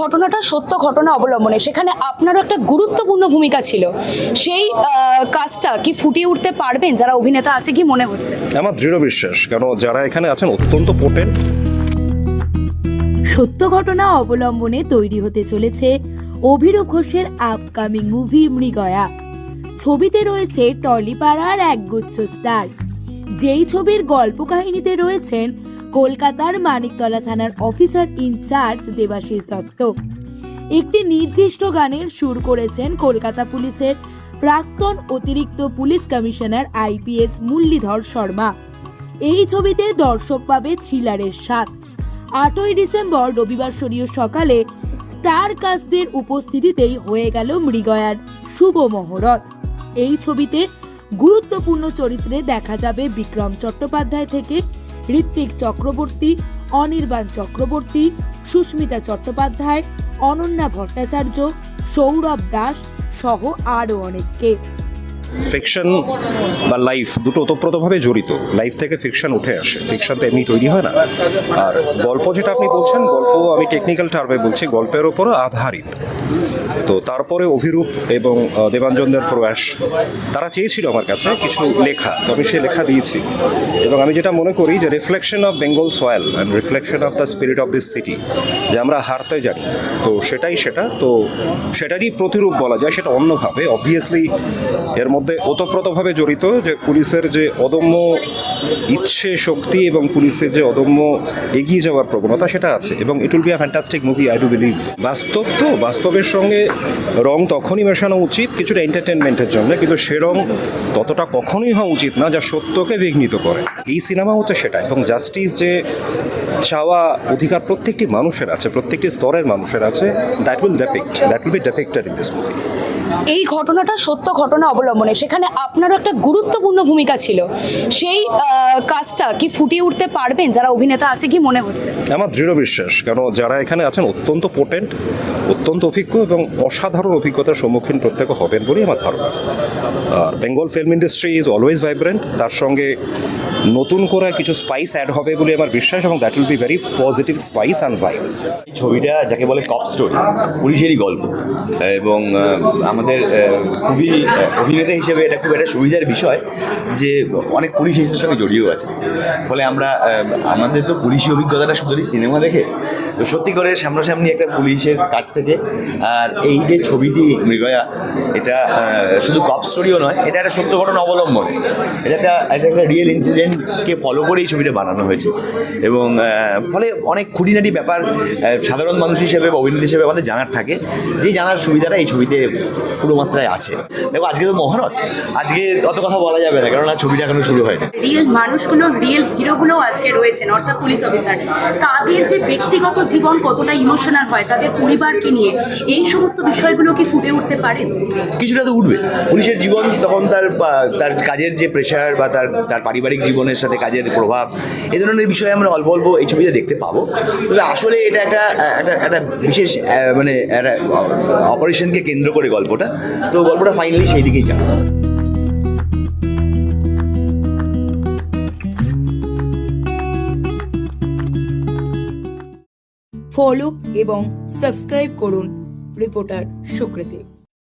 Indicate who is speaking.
Speaker 1: ঘটনাটা সত্য ঘটনা অবলম্বনে সেখানে আপনারও একটা গুরুত্বপূর্ণ ভূমিকা ছিল। সেই কাজটা কি ফুটিয়ে উঠতে পারবেন? যারা অভিনেতা আছে কি মনে হচ্ছে?
Speaker 2: আমার দৃঢ় বিশ্বাস কেন যারা এখানে আছেন অত্যন্ত পোটেন্ট
Speaker 3: সত্য ঘটনা অবলম্বনে তৈরি হতে চলেছে অভিরূপ ঘোষের আপকামিং মুভি মৃগয়া। ছবিতে রয়েছে টলিপাড়ার একগুচ্ছ স্টার। যেই ছবির গল্প কাহিনীতে রয়েছেন কলকাতার মানিকতলা থানার অফিসার ইনচার্জ দেবাশিস দত্ত। একটি নির্দিষ্ট গানের সুর করেছেন কলকাতা পুলিশের প্রাক্তন অতিরিক্ত police commissioner IPS Muralidhar Sharma. এই ছবিতে দর্শক পাবে থ্রিলারের স্বাদ। আটই ডিসেম্বর রবিবার শরীয় সকালে স্টার কাস্টদের উপস্থিতিতেই হয়ে গেল মৃগয়ার শুভ মহরত। এই ছবিতে গুরুত্বপূর্ণ চরিত্রে দেখা যাবে বিক্রম চট্টোপাধ্যায় থেকে ঋত্বিক চক্রবর্তী, অনির্বাণ চক্রবর্তী, সুস্মিতা চট্টোপাধ্যায়, অনন্যা ভট্টাচার্য, সৌরভ দাস সহ আরও অনেককে।
Speaker 2: ফিকশন বা লাইফ দুটো ওতপ্রোতভাবে জড়িত। লাইফ থেকে ফিকশন উঠে আসে। ফিকশন তো এমনি তৈরি হয় না। আর গল্প যেটা আপনি বলছেন গল্প আমি টেকনিক্যাল টার্মে বলছি, গল্পের ওপর আধারিত। তো তারপরে অভিরূপ এবং দেবাঞ্জনদের প্রয়াস। তারা চেয়েছিল আমার কাছে কিছু লেখা, তো আমি সেই লেখা দিয়েছি। এবং আমি যেটা মনে করি যে reflection of Bengal soil and reflection of the spirit of this city যে আমরা হারতে জানি। তো সেটাই সেটা, তো সেটারই প্রতিরূপ বলা যায়, সেটা অন্যভাবে। অবভিয়াসলি এর মধ্যে ওতপ্রোতভাবে জড়িত যে পুলিশের যে অদম্য ইচ্ছে, শক্তি এবং পুলিশের যে অদম্য এগিয়ে যাওয়ার প্রবণতা, সেটা আছে। এবং it will be a fantastic movie I do believe বাস্তব তো, বাস্তবের সঙ্গে রং তখনই মেশানো উচিত কিছুটা এন্টারটেনমেন্টের জন্য, কিন্তু সে রং ততটা কখনোই হওয়া উচিত না যা সত্যকে বিঘ্নিত করে। এই সিনেমা হচ্ছে সেটা এবং জাস্টিস যে চাওয়া অধিকার প্রত্যেকটি মানুষের আছে প্রত্যেকটি স্তরের মানুষের আছে। That will depict that will be depicted in this movie
Speaker 1: এই ঘটনাটা সত্য ঘটনা অবলম্বনে সেখানে আপনারও একটা গুরুত্বপূর্ণ ভূমিকা ছিল। সেই কাজটা কি ফুটিয়ে উঠতে পারবেন? যারা অভিনেতা আছে কি মনে হচ্ছে?
Speaker 2: আমার দৃঢ় বিশ্বাস কেন যারা এখানে আছেন অত্যন্ত পোটেন্ট অত্যন্ত অভিজ্ঞ এবং অসাধারণ অভিজ্ঞতার সম্মুখীন প্রত্যেকে হবেন বলেই আমার ধারণা। আর Bengal film industry is always vibrant তার সঙ্গে নতুন করে কিছু স্পাইস অ্যাড হবে বলে আমার বিশ্বাস এবং that will be very positive spice and vibe
Speaker 4: ছবিটা যাকে বলে কপ স্টোরি পুলিশেরই গল্প। এবং আমাদের খুবই অভিনেতা হিসেবে এটা খুব একটা সুবিধার বিষয় যে অনেক পুলিশ এসের সঙ্গে জড়িয়েও আছে। ফলে আমরা আমাদের তো পুলিশি অভিজ্ঞতাটা শুধুই সিনেমা দেখে, তো সত্যি করে সামনাসামনি একটা পুলিশের কাছ থেকে, আর এই যে ছবিটি মৃগয়া, এটা শুধু কপ স্টোরিও নয়, এটা একটা সত্য ঘটনা অবলম্বন। এটা একটা এটা একটা রিয়েল ইনসিডেন্টকে ফলো করে এই ছবিটা বানানো হয়েছে। এবং ফলে অনেক খুঁটিনাটি ব্যাপার সাধারণ মানুষ হিসেবে বা অভিনেতা হিসেবে আমাদের জানার থাকে। যে জানার সুবিধাটা এই ছবিতে পুরো মাত্রায় আছে। দেখো আজকে তো মহারত। আজকে অত কথা বলা যাবে না কেননা ছবিটা এখনও শুরু হয়নি।
Speaker 1: রিয়েল মানুষগুলো রিয়েল হিরোগুলো আজকে রয়েছেন অর্থাৎ পুলিশ অফিসার তাদের যে ব্যক্তিগত জীবন কতটা ইমোশনাল হয় তাদের পরিবারকে নিয়ে এই সমস্ত বিষয়গুলো কি ফুটে উঠতে পারে?
Speaker 4: কিছুটা তো উঠবে। পুলিশের জীবন তখন তার তার কাজের যে প্রেশার বা তার তার পারিবারিক জীবনের সাথে কাজের প্রভাব এ ধরনের বিষয়ে আমরা অল্প অল্প এই ছবিতে দেখতে পাবো। তবে আসলে এটা একটা একটা বিশেষ মানে একটা অপারেশনকে কেন্দ্র করে গল্পটা। তো গল্পটা ফাইনালি সেই দিকেই যাবে
Speaker 3: ফলো এবং সাবস্ক্রাইব করুন রিপোর্টার সুকৃতি।